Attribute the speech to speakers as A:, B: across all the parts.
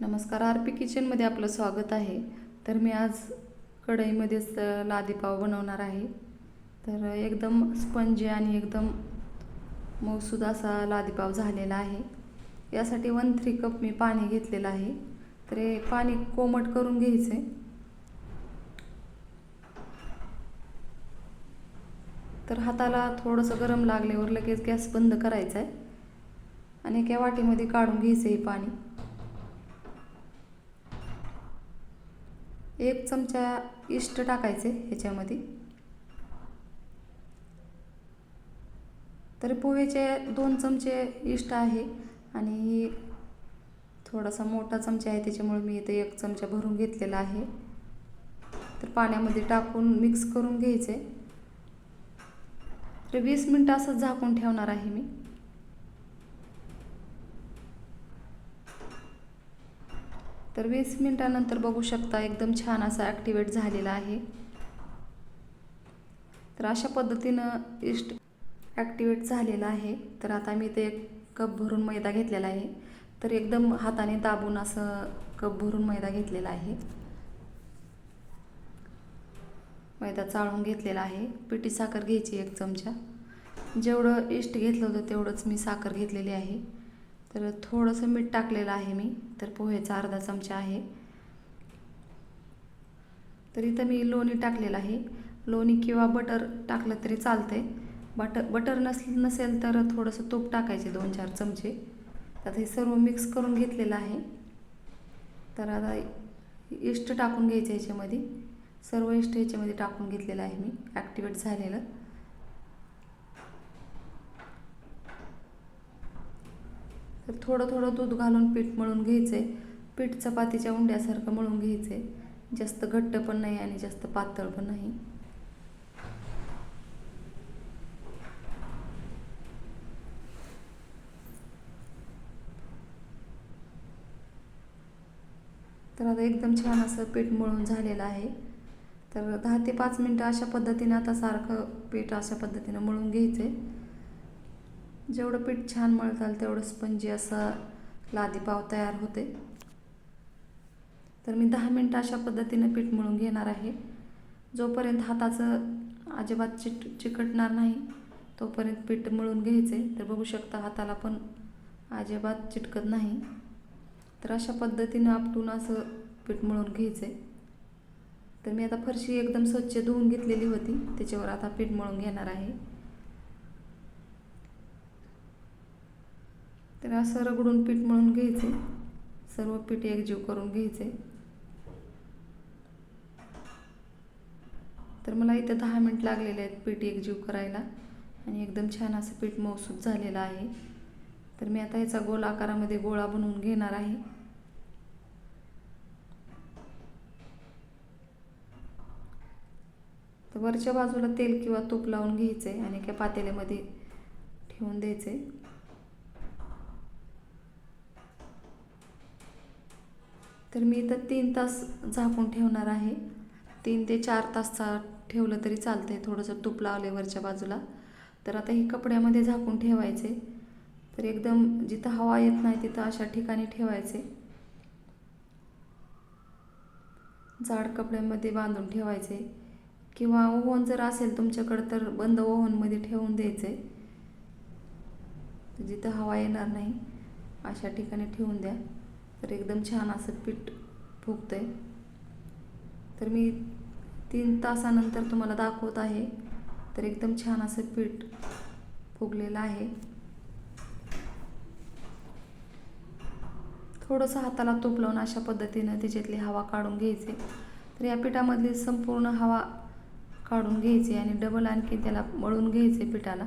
A: नमस्कार R P किचनमध्ये आपलं स्वागत आहे. तर मी आज कढईमध्येच लादीपाव बनवणार आहे. तर एकदम स्पंजी आणि एकदम मौसूद असा लादीपाव झालेला आहे. यासाठी वन थ्री कप मी पाणी घेतलेलं आहे. तर हे पाणी कोमट करून घ्यायचं आहे तर हाताला थोडंसं गरम लागल्यावर लगेच गॅस बंद करायचा आहे आणि एका वाटीमध्ये काढून घ्यायचं हे पाणी. एक चमचा इष्ट टाकायचे ह्याच्यामध्ये. तर पोहेचे दोन चमचे इष्ट आहे आणि थोडासा मोठा चमचा आहे त्याच्यामुळे मी इथे एक चमचा भरून घेतलेला आहे. तर पाण्यामध्ये टाकून मिक्स करून घ्यायचे. तर वीस मिनटं असंच झाकून ठेवणार आहे मी. तर वीस मिनटानंतर बघू शकता एकदम छान असा ॲक्टिवेट झालेला आहे. तर अशा पद्धतीनं इष्ट ॲक्टिवेट झालेला आहे. तर आता मी ते एक कप भरून मैदा घेतलेला आहे. तर एकदम हाताने दाबून असं कप भरून मैदा घेतलेला आहे. मैदा चाळून घेतलेला आहे. पिठी साखर घ्यायची एक चमचा. जेवढं इष्ट घेतलं होतं तेवढंच मी साखर घेतलेली आहे. तर थोडंसं मीठ टाकलेलं आहे मी तर पोहेचा अर्धा चमचा आहे. तर इथं मी लोणी टाकलेलं आहे. लोणी किंवा बटर टाकलं तरी चालतंय. बटर बटर नस नसेल तर थोडंसं तूप टाकायचे दोन चार चमचे. आता हे सर्व मिक्स करून घेतलेलं आहे. तर आता इष्ट टाकून घ्यायचं ह्याच्यामध्ये. सर्व इष्ट ह्याच्यामध्ये टाकून घेतलेलं आहे मी. ॲक्टिवेट झालेलं. तर थोडं थोडं दूध घालून पीठ मळून घ्यायचं आहे पीठ चपातीच्या उंड्यासारखं मळून घ्यायचं आहे जास्त घट्ट पण नाही आणि जास्त पातळ पण नाही. तर आता एकदम छान असं पीठ मळून झालेलं आहे. तर दहा ते पाच मिनटं अशा पद्धतीने आता सारखं पीठ अशा पद्धतीनं मळून घ्यायचं आहे जेवढं पीठ छान मळताल तेवढं स्पंजी असा लादीपाव तयार होते. तर मी दहा मिनटं अशा पद्धतीनं पीठ मळून घेणार आहे. जोपर्यंत हाताचं अजिबात चिट चिकटणार नाही तोपर्यंत पीठ मळून घ्यायचे. तर बघू शकता हाताला पण अजिबात चिटकत नाही. तर अशा पद्धतीनं आपटून असं पीठ मळून घ्यायचं. आहे तर मी आता फरशी एकदम स्वच्छ धुवून घेतलेली होती. त्याच्यावर आता पीठ मळून घेणार आहे. तर असं रगडून पीठ मळून घ्यायचे. सर्व पीठ एकजीव करून घ्यायचे. तर मला इथं दहा मिनिट लागलेले आहेत पीठ एकजीव करायला. आणि एकदम छान असं पीठ मौसूद झालेलं आहे. तर मी आता ह्याचा गोल आकारामध्ये गोळा बनवून घेणार आहे. तर वरच्या बाजूला तेल किंवा तूप लावून घ्यायचे आणि एका पातेल्यामध्ये ठेवून द्यायचे. तर मी इथं तीन तास झाकून ठेवणार आहे. तीन ते चार तासचा ठेवलं तरी चालतं आहे थोडंसं तूप लावले वरच्या बाजूला. तर आता हे कपड्यामध्ये झाकून ठेवायचे. तर एकदम जिथं हवा येत नाही तिथं अशा ठिकाणी ठेवायचे. जाड कपड्यामध्ये बांधून ठेवायचे. किंवा ओव्हन जर असेल तुमच्याकडं तर बंद ओव्हनमध्ये ठेवून द्यायचे. जिथं हवा येणार नाही अशा ठिकाणी ठेवून द्या. तर एकदम छान असं पीठ फुगतं आहे तर मी तीन तासानंतर तुम्हाला दाखवत आहे. तर एकदम छान असं पीठ फुगलेलं आहे. थोडंसं हाताला तूप लावून अशा पद्धतीनं त्याच्यातली हवा काढून घ्यायची. तर या पिठामधली संपूर्ण हवा काढून घ्यायची आणि डबल आणखी त्याला मळून घ्यायचे पिठाला.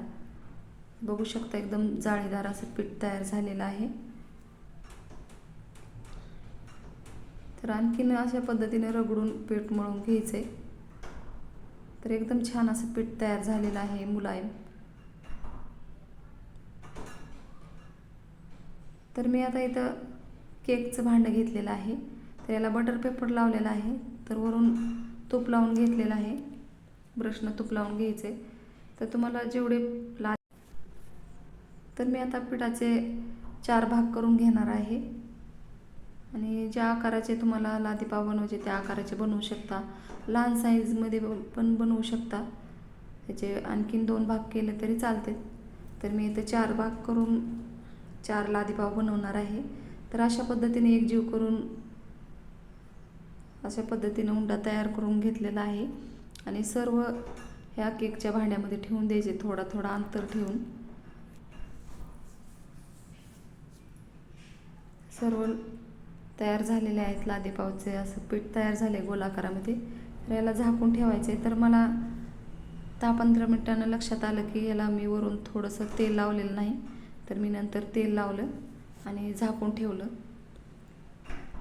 A: बघू शकता एकदम जाळीदार असं पीठ तयार झालेलं आहे. तर आणखीन अशा पद्धतीने रगडून पीठ मळून घ्यायचे तर एकदम छान असं पीठ तयार झालेलं आहे मुलायम. तर मी आता इथं केकचं भांडं घेतलेलं आहे. तर याला बटर पेपर लावलेला आहे. तर वरून तूप लावून घेतलेलं आहे. ब्रशनं तूप लावून घ्यायचे तर तुम्हाला जेवढे ला तर मी आता पिठाचे चार भाग करून घेणार आहे. आणि ज्या आकाराचे तुम्हाला लादीपाव बनवायचे त्या आकाराचे बनवू शकता. लहान साईजमध्ये पण बनवू शकता. त्याचे आणखीन दोन भाग केले तरी चालते. तर मी इथे चार भाग करून चार लादीपाव बनवणार आहे. तर अशा पद्धतीने एक जीव करून अशा पद्धतीने उंडा तयार करून घेतलेला आहे. आणि सर्व ह्या केकच्या भांड्यामध्ये ठेवून द्यायचे थोडा थोडा अंतर ठेवून. सर्व तयार झालेले आहेत लादेपावचे असं पीठ तयार झाले गोलाकारामध्ये. तर याला झाकून ठेवायचे तर मला दहा पंधरा मिनटानं लक्षात आलं की याला मी वरून थोडंसं तेल लावलेलं नाही. तर मी नंतर तेल लावलं आणि झाकून ठेवलं.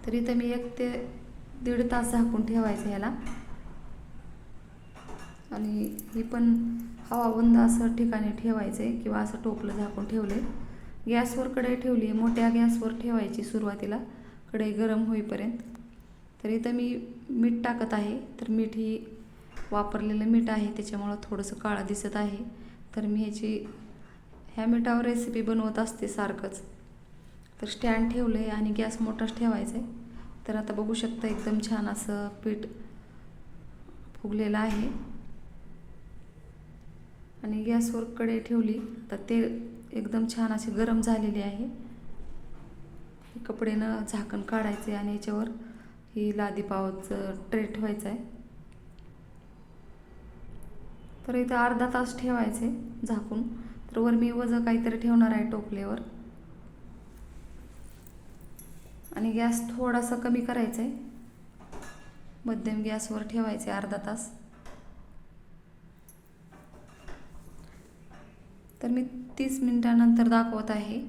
A: तर इथं मी एक ते दीड तास झाकून ठेवायचं याला. आणि ही पण हवा बंद असं ठिकाणी ठेवायचं आहे किंवा असं टोपलं झाकून ठेवलं आहे गॅसवर कढई ठेवली आहे. मोठ्या गॅसवर ठेवायची सुरुवातीला. कढई गरम होईपर्यंत. तर इथं मी मीठ टाकत आहे. तर मीठ ही वापरलेलं मीठ आहे. त्याच्यामुळं थोडंसं काळं दिसत आहे. तर मी ह्याची ह्या मिठावर रेसिपी बनवत असते सारखंच. तर स्टँड ठेवलं आहे आणि गॅस मोठाच ठेवायचा आहे तर आता बघू शकता एकदम छान असं पीठ फुगलेलं आहे. आणि गॅसवर कढई ठेवली. तर ते एकदम छान अशी गरम झालेली आहे. कपडेनं झाकण काढायचे आणि याच्यावर ही लादी पावाचं ट्रे ठेवायचं आहे तर इथं अर्धा तास ठेवायचे झाकून. तर वर मी वजं काहीतरी ठेवणार आहे टोपल्यावर. आणि गॅस थोडासा कमी करायचा आहे मध्यम गॅसवर ठेवायचे अर्धा तास. तर मी तीस मिनिटानंतर दाखवत आहे.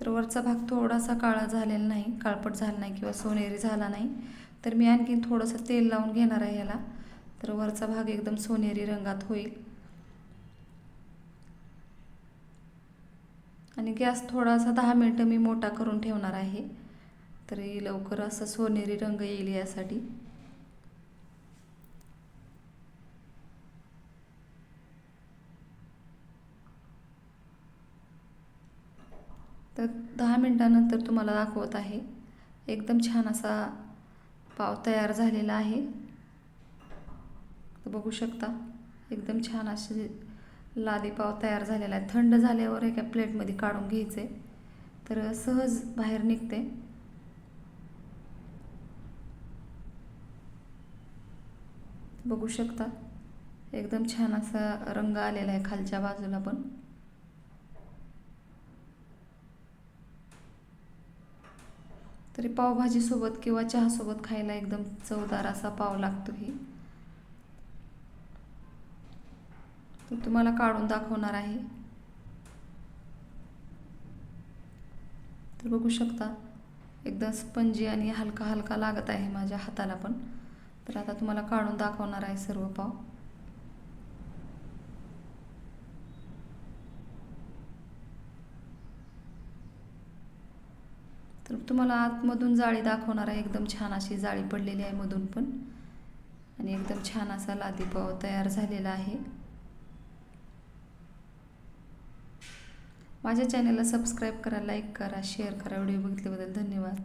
A: तर वरचा भाग थोडासा काळा झालेला नाही काळपट झाला नाही किंवा सोनेरी झाला नाही तर मी आणखीन थोडंसं तेल लावून घेणार आहे याला. तर वरचा भाग एकदम सोनेरी रंगात होईल. आणि गॅस थोडासा दहा मिनटं मी मोठा करून ठेवणार आहे. तरी लवकर असं सोनेरी रंग येईल यासाठी. तर दहा मिनटानंतर तुम्हाला दाखवत आहे. एकदम छान असा पाव तयार झालेला आहे. तर बघू शकता एकदम छान असे लादी पाव तयार झालेला आहे. थंड झाल्यावर एका प्लेटमध्ये काढून घ्यायचे. तर सहज बाहेर निघते. बघू शकता एकदम छान असा रंग आलेला आहे खालच्या बाजूला पण. तरी पावभाजीसोबत किंवा चहासोबत खायला एकदम चवदार असा पाव लागतो ही तर तुम्हाला काढून दाखवणार आहे. तर बघू शकता एकदम स्पंजी आणि हलका हलका लागत आहे माझ्या हाताला पण. तर आता तुम्हाला काढून दाखवणार आहे सर्व पाव. तर तुम्हाला आतमधून जाळी दाखवणार आहे. एकदम छान अशी जाळी पडलेली आहे मधून पण. आणि एकदम छान असा लादीपाव तयार झालेला आहे. माझ्या चॅनलला सबस्क्राईब करा लाईक करा शेअर करा. व्हिडिओ बघितल्याबद्दल धन्यवाद.